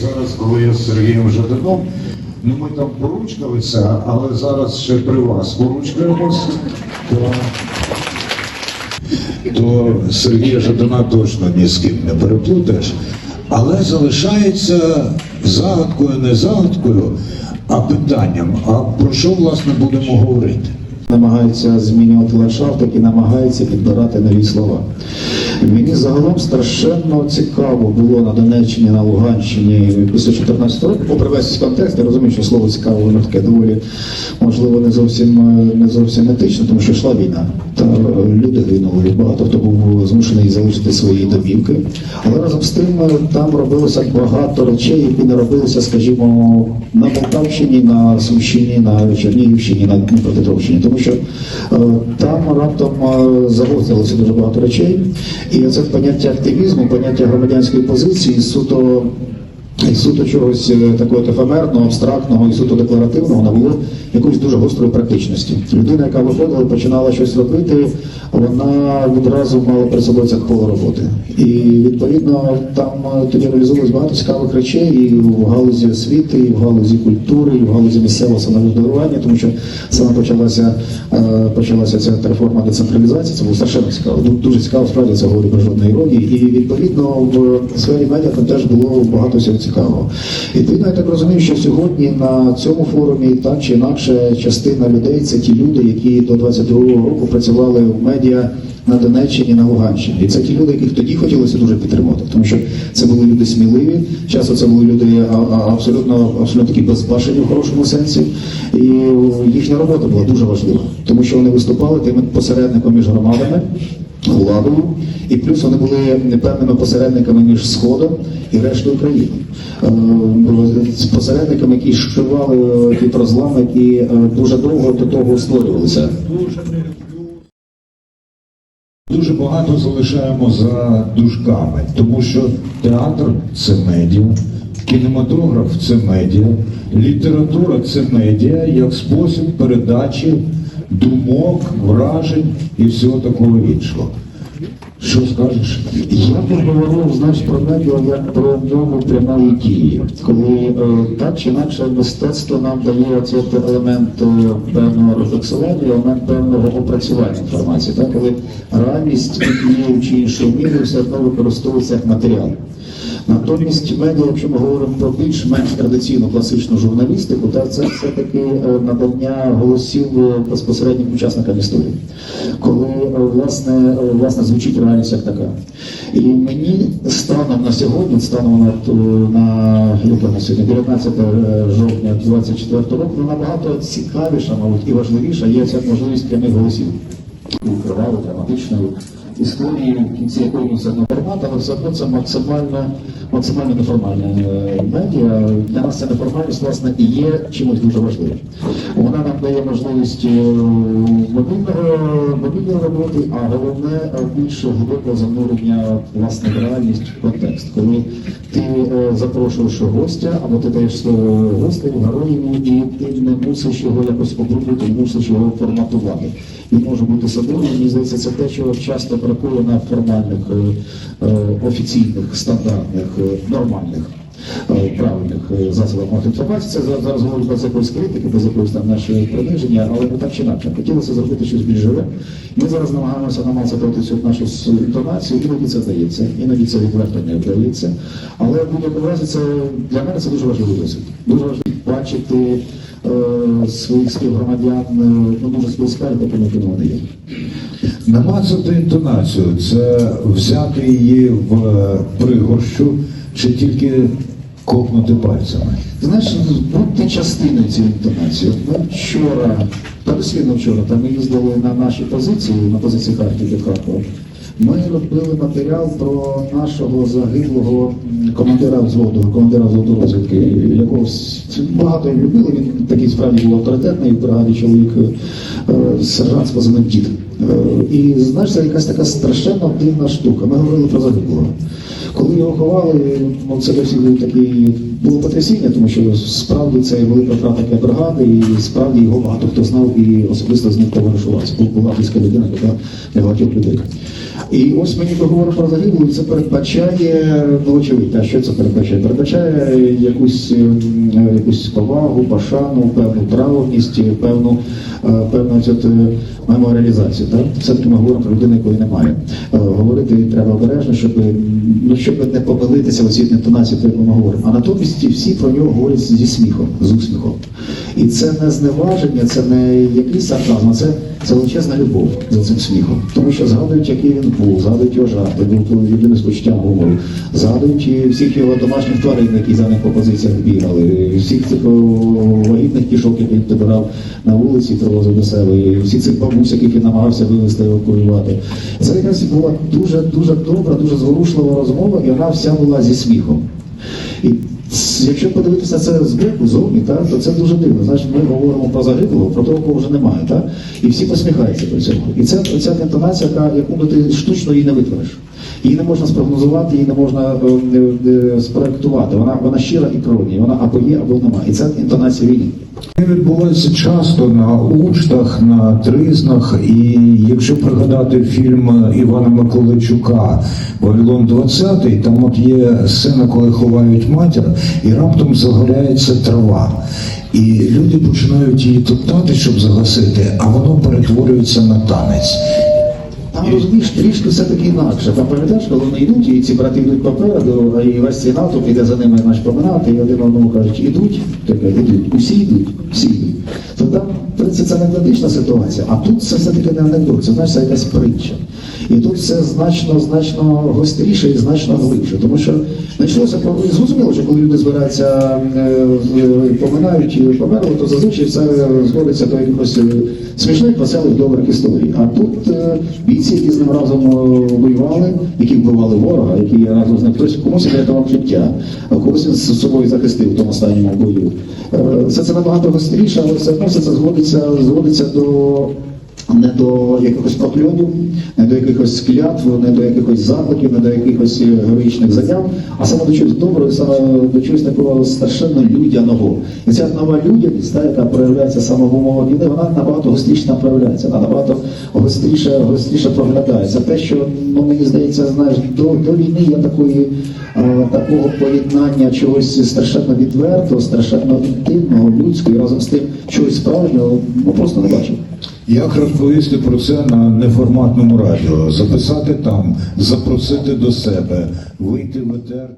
Зараз, коли я з Сергієм Жаданом, ну ми там поручкалися, але зараз ще при вас поручкаємось. То, то Сергія Жадана точно ні з ким не переплутаєш. Але залишається загадкою, не загадкою, а питанням. А про що власне будемо говорити? Намагається змінювати ландшафт, які намагаються підбирати нові слова. Мені загалом страшенно цікаво було на Донеччині, на Луганщині після 14 року, попри весь контекст, я розумію, що слово цікаво, воно таке доволі, можливо, не зовсім е, не зовсім етично, тому що йшла війна. Та е, люди гинули, багато хто був змушений залишити свої домівки. Але разом з тим е, там робилося багато речей, які не робилися, скажімо, на Полтавщині, на Сумщині, на Чернігівщині, на Дніпропетровщині, тому що е, там раптом е, загострилося дуже багато речей. І це поняття активізму, поняття громадянської позиції суто. І суто чогось е, такого ефемерного, абстрактного і суто декларативного набуло якоїсь дуже гострої практичності. Людина, яка виходила, починала щось робити, вона відразу мала перед собою це поле роботи. І відповідно там е, тоді реалізовувалось багато цікавих речей і в галузі освіти, і в галузі культури, і в галузі місцевого самоврядування, тому що саме почалася, е, почалася ця реформа децентралізації. Це було страшенно цікаво. Дуже цікаво, справді це говорю без жодної іронії. І відповідно в сфері медіа там теж було багато всього цікавого. Відповідно, я так розумію, що сьогодні на цьому форумі так чи інакше частина людей це ті люди, які до 22-го року працювали в медіа на Донеччині, на Луганщині. І це ті люди, яких тоді хотілося дуже підтримати, тому що це були люди сміливі, часто це були люди абсолютно, абсолютно такі безбашені в хорошому сенсі. І їхня робота була дуже важлива, тому що вони виступали тим посередником між громадами владою, і плюс вони були певними посередниками між Сходом і рештою країни. Е, Посередниками, які шивали ті розлами, які е, дуже довго до того створювалися. Дуже багато залишаємо за дужками, тому що театр це медіа, кінематограф це медіа, література це медіа як спосіб передачі думок, вражень і всього такого іншого. Що скажеш? Я б говорив знаєш, про медіа як про мову прямої дії, коли е, так чи інакше мистецтво нам дає цей елемент е, певного рефлексування, елемент певного опрацювання інформації, так коли реальність однією чи іншою мірою все одно використовується як матеріал. Натомість медіа, якщо ми говоримо про більш-менш традиційну класичну журналістику, так це все-таки е, надання голосів е, безпосереднім учасникам історії, коли е, власне, власне звучить реальність як така. І мені станом на сьогодні, станом на, на, на сьогодні, 19 жовтня 24 року, набагато цікавіша, мабуть, і важливіша є ця можливість прямих голосів кривавою, драматичною історією, в кінці якої все одно формат, але все одно це максимально, максимально неформальне е, медіа. Для нас ця неформальність, власне, і є чимось дуже важливим. Вона нам дає можливість е, мобільної роботи, а головне е, більш глибокого занурення власне в реальність в контекст. Коли ти е, запрошуєш гостя, або ти даєш слово гостю, героїву, і ти не мусиш його якось обробити, мусиш його форматувати. Він може бути собою. Мені здається, це те, чого часто бракує формальних, е, е, офіційних, стандартних, е, нормальних. Правильних засобах інформації. Це зараз- говорю без якоїсь критики, без якоїсь там нашої приниження, але не так чи інакше. Хотілося зробити щось більш живе. Ми зараз намагаємося намацати цю нашу інтонацію, іноді це вдається, іноді це відверто не вдається. Але в будь-якому разі це для мене це дуже важливий досвід. Дуже важливо бачити е, своїх співгромадян ну, дуже зблизька, і такими, вони є. Намацати інтонацію це взяти її в е, пригорщу чи тільки копнути пальцями. Знаєш, будьте частиною цієї інтонації. Ми вчора, та дослідно вчора, там ми їздили на наші позиції, на позиції Харків від Харкова. Ми робили матеріал про нашого загиблого командира взводу, командира взводу розвідки, якого багато любили. Він такий справді був авторитетний в бригаді чоловік, е, сержант з позивним дід. Е, І знаєш, це якась така страшенно дивна штука. Ми говорили про загиблого. Коли його ховали, ну це для всіх був такий було потрясіння, тому що справді це велика втрата бригади, і справді його багато хто знав і особисто з ним товаришувався. Була близька людина, для багатьох людей. І ось мені договор про загиблу, це передбачає, ну очевидь, а що це передбачає? Передбачає якусь, ем, е, якусь повагу, пошану, певну правовність, певну, е, певну е, меморіалізацію. Так? Все-таки ми говоримо про людину, якої немає. Говорити треба обережно, щоб, ну, щоб не помилитися в цій інтонації, про яку ми говоримо. А натомість всі про нього говорять зі сміхом, з усміхом. І це не зневаження, це не якийсь сарказм, а це, це величезна любов за цим сміхом. Тому що згадують, який він був, згадують його жарти, був людини з почуттям гумору, згадують всіх його домашніх тварин, які за ним по позиціях бігали, всіх цих вагітних кішок, які він підбирав на вулиці, привозив до себе, всіх цих бабусь, яких він намагався вивезти евакуювати. Це якраз була дуже дуже добра, дуже зворушлива розмова, і вона вся була зі сміхом. І якщо подивитися це збоку, зовні, так, то це дуже дивно. Значить, ми говоримо про загиблого, про того, кого вже немає, так? і всі посміхаються при цьому. І це ця інтонація, яку ти штучно її не витвориш. Її не можна спрогнозувати, її не можна е, е, спроектувати. Вона, вона щира і природня, вона або є, або немає. І це інтонація війни. Це відбувається часто на учтах, на тризнах, і якщо пригадати фільм Івана Миколайчука Вавилон 20 там от є сцена, коли ховають матір, і раптом загоряється трава. І люди починають її топтати, щоб загасити, а воно перетворюється на танець. Розумієш трішки все таки інакше. Там пам'ятаєш, коли вони йдуть, і ці брати йдуть попереду, і весь цей натовп іде за ними наш поминати, і один одному кажуть, ідуть, таке, ідуть, усі йдуть, всі йдуть. То там, принципі, це анекдотична ситуація, а тут це все-таки не анекдот, це знаєш, це якась притча. І тут все значно, значно гостріше і значно глибше. Тому що почалося зрозуміло, що коли люди збираються е, е, поминають і померли, то зазвичай все зводиться до якихось е, смішних, веселих, добрих історій. А тут бійці, які з ним разом воювали, які вбивали ворога, які разом з ним хтось комусь врятував життя, когось він з собою захистив в тому останньому бою. Все це набагато гостріше, але все одно все це зводиться, до не до якихось прокльонів, не до якихось клятв, не до якихось закликів, не до якихось е, героїчних заяв, а саме до чогось доброго, саме до чогось такого страшенно людяного. І ця нова людяність, та, яка проявляється саме в умовах війни, вона набагато гостріше проявляється, вона набагато гостріше, гостріше проглядається. Те, що ну мені здається, знаєш, до, до війни я такої е, такого поєднання чогось страшенно відвертого, страшенно інтимного, людського і разом з тим чогось справжнього, ну просто не бачив. Як розповісти про це на неформатному радіо? Записати там, запросити до себе, вийти в етер.